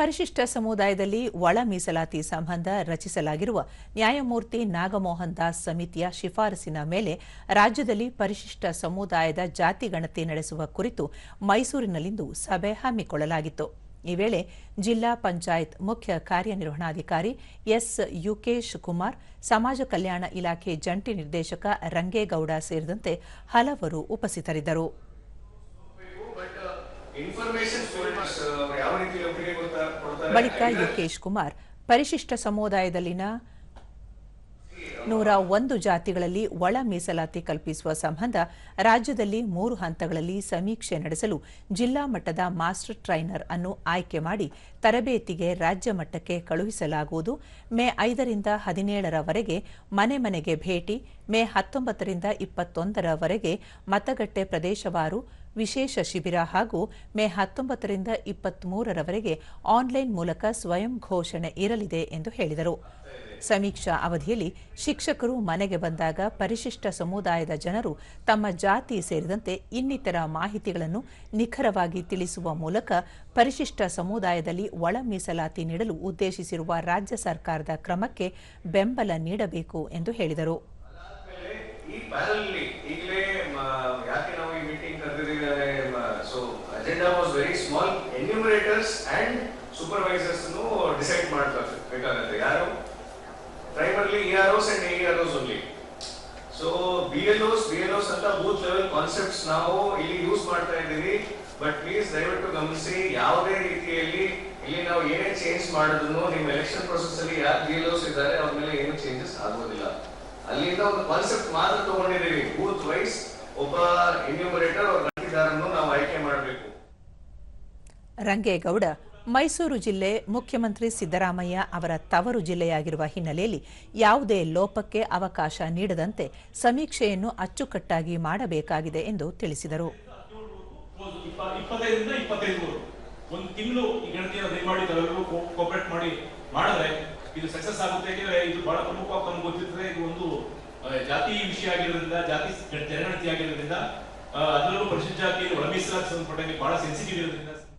ಪರಿಶಿಷ್ಟ ಸಮುದಾಯದಲ್ಲಿ ಒಳ ಮೀಸಲಾತಿ ಸಂಬಂಧ ರಚಿಸಲಾಗಿರುವ ನ್ಯಾಯಮೂರ್ತಿ ನಾಗಮೋಹನ್ ದಾಸ್ ಸಮಿತಿಯ ಶಿಫಾರಸಿನ ಮೇಲೆ ರಾಜ್ಯದಲ್ಲಿ ಪರಿಶಿಷ್ಟ ಸಮುದಾಯದ ಜಾತಿ ಗಣತಿ ನಡೆಸುವ ಕುರಿತು ಮೈಸೂರಿನಲ್ಲಿಂದು ಸಭೆ ಹಮ್ಮಿಕೊಳ್ಳಲಾಗಿತ್ತು. ಈ ವೇಳೆ ಜಿಲ್ಲಾ ಪಂಚಾಯತ್ ಮುಖ್ಯ ಕಾರ್ಯನಿರ್ವಹಣಾಧಿಕಾರಿ ಎಸ್ ಯುಕೇಶ್ ಕುಮಾರ್, ಸಮಾಜ ಕಲ್ಯಾಣ ಇಲಾಖೆ ಜಂಟಿ ನಿರ್ದೇಶಕ ರಂಗೇಗೌಡ ಸೇರಿದಂತೆ ಹಲವರು ಉಪಸ್ಥಿತರಿದ್ದರು. ಬಳಿಕ ಯುಕೇಶ್ ಕುಮಾರ್, ಪರಿಶಿಷ್ಟ ಸಮುದಾಯದಲ್ಲಿನ ನೂರ ಒಂದು ಜಾತಿಗಳಲ್ಲಿ ಒಳ ಮೀಸಲಾತಿ ಕಲ್ಪಿಸುವ ಸಂಬಂಧ ರಾಜ್ಯದಲ್ಲಿ ಮೂರು ಹಂತಗಳಲ್ಲಿ ಸಮೀಕ್ಷೆ ನಡೆಸಲು ಜಿಲ್ಲಾ ಮಟ್ಟದ ಮಾಸ್ಟರ್ ಟ್ರೈನರ್ ಅನ್ನು ಆಯ್ಕೆ ಮಾಡಿ ತರಬೇತಿಗೆ ರಾಜ್ಯ ಮಟ್ಟಕ್ಕೆ ಕಳುಹಿಸಲಾಗುವುದು. ಮೇ ಐದರಿಂದ ಹದಿನೇಳರವರೆಗೆ ಮನೆ ಮನೆಗೆ ಭೇಟಿ, ಮೇ ಹತ್ತೊಂಬತ್ತರಿಂದ ಇಪ್ಪತ್ತೊಂದರವರೆಗೆ ಮತಗಟ್ಟೆ ಪ್ರದೇಶವಾರು ವಿಶೇಷ ಶಿಬಿರ ಹಾಗೂ ಮೇ ಹತ್ತೊಂಬತ್ತರಿಂದ ಇಪ್ಪತ್ಮೂರರವರೆಗೆ ಆನ್ಲೈನ್ ಮೂಲಕ ಸ್ವಯಂ ಘೋಷಣೆ ಇರಲಿದೆ ಎಂದು ಹೇಳಿದರು. ಸಮೀಕ್ಷಾ ಅವಧಿಯಲ್ಲಿ ಶಿಕ್ಷಕರು ಮನೆಗೆ ಬಂದಾಗ ಪರಿಶಿಷ್ಟ ಸಮುದಾಯದ ಜನರು ತಮ್ಮ ಜಾತಿ ಸೇರಿದಂತೆ ಇನ್ನಿತರ ಮಾಹಿತಿಗಳನ್ನು ನಿಖರವಾಗಿ ತಿಳಿಸುವ ಮೂಲಕ ಪರಿಶಿಷ್ಟ ಸಮುದಾಯದಲ್ಲಿ ಒಳ ಮೀಸಲಾತಿ ನೀಡಲು ಉದ್ದೇಶಿಸಿರುವ ರಾಜ್ಯ ಸರ್ಕಾರದ ಕ್ರಮಕ್ಕೆ ಬೆಂಬಲ ನೀಡಬೇಕು ಎಂದು ಹೇಳಿದರು ಆದ್ಮೇಲೆ ಈ ಪ್ಯಾನಲ್ ಅಲ್ಲಿ ಈಗಲೇ ಮ- ಯಾಕೆ ನಾವು ಈ meeting ಕರೆದಿದ್ದೀವಿ so agenda was very small enumerators and supervisors decide ಮಾಡಬೇಕಾಗತ್ತೆ ಯಾರು? Primarily E R Os and A R Os only so B L Os B L Os ಅಂತ ಬೂತ್ ಲೆವೆಲ್ ಕಾನ್ಸೆಪ್ಟ್ಸ್ ನಾವು ಇಲ್ಲಿ ಯೂಸ್ ಮಾಡ್ತಾ ಇದ್ದೀವಿ. ಬಟ್ ಪ್ಲೀಸ್ ದಯವಿಟ್ಟು ಗಮನಿಸಿ, ಯಾವುದೇ ರೀತಿಯಲ್ಲಿ ಇಲ್ಲಿ ನಾವು ಏನೇ ಚೇಂಜ್ ಮಾಡಿದ್ರು ನಿಮ್ಮ ಎಲೆಕ್ಷನ್ ಪ್ರೊಸೆಸ್ ಅಲ್ಲಿ ಯಾರು ಬಿ ಎಲ್ ಓಸ್ ಇದ್ದಾರೆ, ಅವ್ರ ಮೇಲೆ ಏನು ಚೇಂಜಸ್ ಆಗೋದಿಲ್ಲ. ಅಲ್ಲಿಂದ ಒಂದು ಕಾನ್ಸೆಪ್ಟ್ ಮಾತ್ರ ತಗೊಂಡಿದ್ದೀವಿ. ಬೂತ್ ವೈಸ್ ಒಬ್ಬ ಎನ್ಯೂಮರೇಟರ್ ಅವ್ರ ಗಣತಿದಾರನ್ನು ನಾವು ಆಯ್ಕೆ ಮಾಡಬೇಕು ರಂಗೇಗೌಡ, ಮೈಸೂರು ಜಿಲ್ಲೆ ಮುಖ್ಯಮಂತ್ರಿ ಸಿದ್ದರಾಮಯ್ಯ ಅವರ ತವರು ಜಿಲ್ಲೆಯಾಗಿರುವ ಹಿನ್ನೆಲೆಯಲ್ಲಿ ಯಾವುದೇ ಲೋಪಕ್ಕೆ ಅವಕಾಶ ನೀಡದಂತೆ ಸಮೀಕ್ಷೆಯನ್ನು ಅಚ್ಚುಕಟ್ಟಾಗಿ ಮಾಡಬೇಕಾಗಿದೆ ಎಂದು ತಿಳಿಸಿದರು. ಇದು ಸಕ್ಸಸ್ ಆಗುತ್ತೆ ಯಾಕೆಂದ್ರೆ ಇದು ಬಹಳ ಪ್ರಮುಖವಾಗಿ ನಮ್ಗೆ ಗೊತ್ತಿರ್ತದೆ ಇದು ಒಂದು ಜಾತಿ ವಿಷಯ ಆಗಿರೋದ್ರಿಂದ, ಜಾತಿ ಜನಗಣತಿ ಆಗಿರೋದ್ರಿಂದ ಅದರಲ್ಲೂ ಪರಿಶಿಷ್ಟ ಜಾತಿ ಒಳ ಮೀಸಲಾತಿ ಸಂಬಂಧಪಟ್ಟಂಗೆ ಬಹಳ ಸೆನ್ಸಿಟಿವ್ ಇರೋದ್ರಿಂದ